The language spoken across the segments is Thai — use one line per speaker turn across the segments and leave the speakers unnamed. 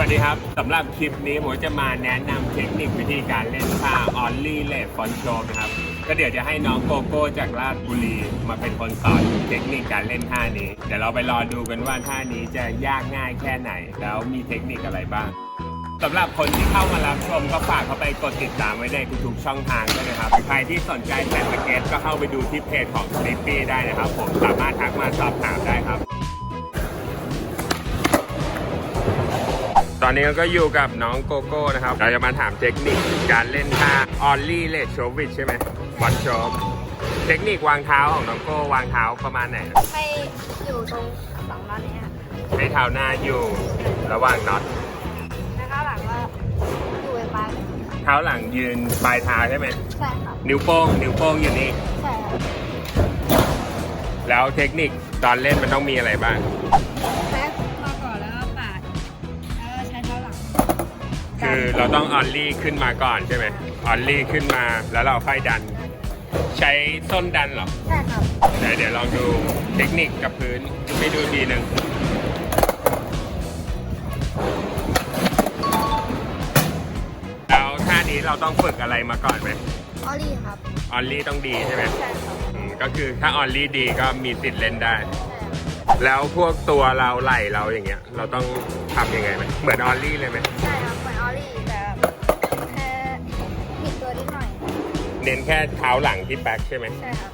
วัสดีครับสำหรับคลิปนี้ผมจะมาแนะนำเทคนิควิธีการเล่นท่าออลลี่เลดฟอนโชนะครับ ก็เดี๋ยวจะให้น้องโกโก้จากราชบุรีมาเป็นคนสอนเทคนิคการเล่นท่านี้ เดี๋ยวเราไปรอดูกันว่าท่านี้จะยากง่ายแค่ไหน แล้วมีเทคนิคอะไรบ้างสำหรับคนที่เข้ามารับชมก็ฝากเข้าไปกดติดตามไว้ในทุกๆช่องทางด้วยนะครับ ใครที่สนใจแผ่นสเก็ตก็เข้าไปดูที่เพจของ s l i p p y ได้นะครับ ผมสามารถทักมาสอบถามได้ครับ ตอนนี้ก็อยู่กับน้องโกโก้นะครับ เราจะมาถามเทคนิคการเล่นท่าออลลี่เลดโชวิชใช่ไหมวันโชบเทคนิควางเท้าของน้องโก้วางเท้าประมาณไหน
ให้อยู่ตรงสองน็อตเนี้ย
ให้เท้าหน้าอยู่ระหว่างน็อต
แล้วก็หลังก็อยู่ไปลาย
เท้าหลังยืนปลายเท้าใช่ไหม
ใช่ครับ
นิ้วโป้งนิ้วโป้งอยู่นี่
ใช่ครับ
แล้วเทคนิคตอนเล่นมันต้องมีอะไรบ้าง
แบ็ คือเรา
ต้องออลลี่ขึ้นมาก่อนใช่ไหมออลลี่ขึ้นมาแล้วเราค่อยดัน ใช้ส้นดันเหรอ
ใช่ครับ
เดี๋ยวเดี๋ยวลองดูเทคนิคกับพื้นให้ดูทีหนึ่งแล้วท่านี้เราต้องฝึกอะไรมาก่อนไหม
ออลลี่ครับ
ออลลี่ต้องดีใช่ไหม
ใช่ครับ
อืมก็คือถ้าออลลี่ดีก็มีสิทธิ์เล่นได้
ใช่ครับ
แล้วพวกตัวเราไหล่เราอย่างเงี้ย เราต้องทำยังไงไหมเหมือนออลลี่เลยไหม
ใช่ครับ เหมือนออลลี่แต่แค่ผิดตัวนิดหน่อย
เน้นแค่เท้าหลังที่แบ็คใช่ไหม
ใช่ครับ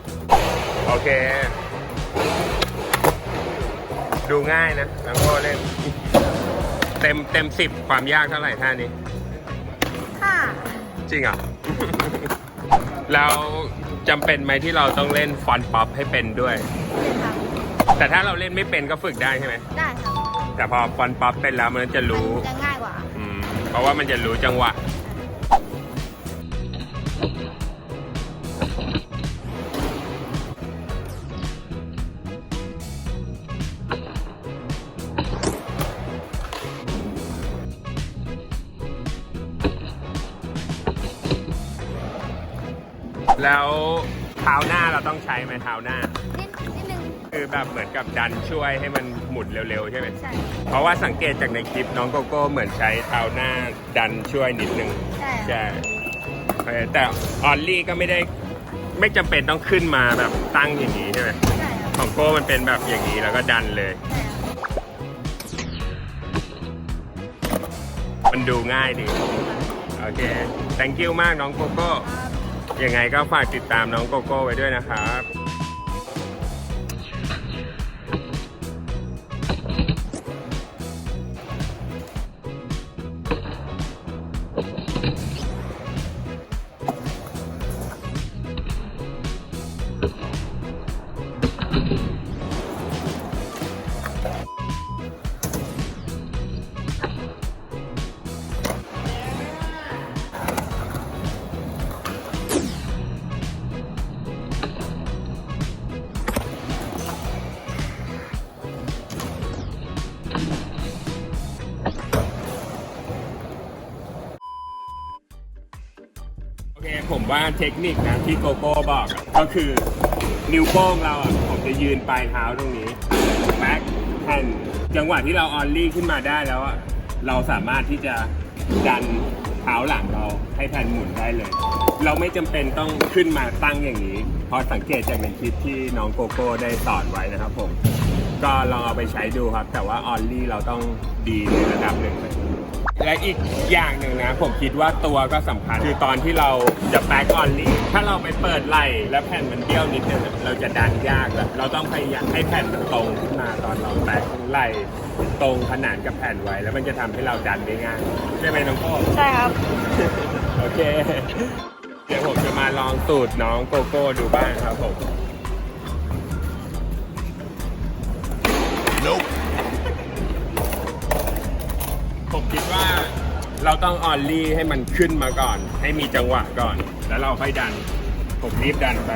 โอเค ดูง่ายนะแล้วก็เล่น เต็มเต็มสิบความยากเท่าไหร่ท่านี้
ห้า
จริงเหรอแล้วจำเป็นไหมที่เราต้องเล่นฟอนต์ป๊อปให้เป็นด้วย
เล่นครับ
แต่ถ้าเราเล่นไม่เป็นก็ฝึกได้ใช่ไหม
ได้ครับ
แต่พอฟอนต์ป๊อปเป็นแล้วมันจะรู้
มันจะง่ายกว่า
อืมเพ ราะว่ามันจะรู้จังหวะ แล้วเท้าหน้าเราต้องใช้ไหมเท้าหน้า คือแบบเหมือนกับดันช่วยให้มันหมุนเร็วๆใช่ไหม
ใช่
เพราะว่าสังเกตจากในคลิปน้องโกโก้เหมือนใช้เท้าหน้าดันช่วยนิดนึง
ใช่ครับ
ใช่เออแต่ออลลี่ก็ไม่ได้ไม่จำเป็นต้องขึ้นมาแบบตั้งอย่างนี้ใช่ไหม
ใช่ครับ
ของโก้มันเป็นแบบอย่างนี้แล้วก็ดันเลย
ใช่ครับ
มันดูง่ายดี โอเค thank you มากน้องโกโก้
ครับ
ยังไงก็ฝากติดตามน้องโกโก้ไว้ด้วยนะครับ ผมว่าเทคนิคนะที่โกโก้บอกอะก็คือนิ้วโป้งเราอะ จะยืนปลายเท้าตรงนี้แบ็คแอนจังหวะที่เราออลลี่ขึ้นมาได้แล้วอะเราสามารถที่จะดันเท้าหลังเราให้แผ่นหมุนได้เลย เราไม่จำเป็นต้องขึ้นมาตั้งอย่างนี้เพราะสังเกตจากในคลิปที่น้องโกโก้ได้สอนไว้นะครับผม ก็ลองเอาไปใช้ดูครับ แต่ว่าออลลี่เราต้องดีในระดับหนึ่งเลย และอีกอย่างหนึ่งนะ ผมคิดว่าตัวก็สำคัญ คือตอนที่เราจะแบ็กออนลี่ถ้าเราไปเปิดไหล่แล้วแผ่นมันเบี้ยวนิดนึงเราจะดันยากแล้วเราต้องพยายามให้แผ่นมันตรงขึ้นมาตอนเราแบ็กไหล่ตรงขนานกับแผ่นไว้ แล้วมันจะทำให้เราดันได้ง่ายใช่ไหมน้องโก้
ใช่ครับ
โอเค เดี๋ยวผมจะมาลองสูตรน้องโกโก้ดูบ้างครับผมผ เราต้องออนลี่ให้มันขึ้นมาก่อน ให้มีจังหวะก่อน แล้วเราค่อยดัน ผมรีบดันไป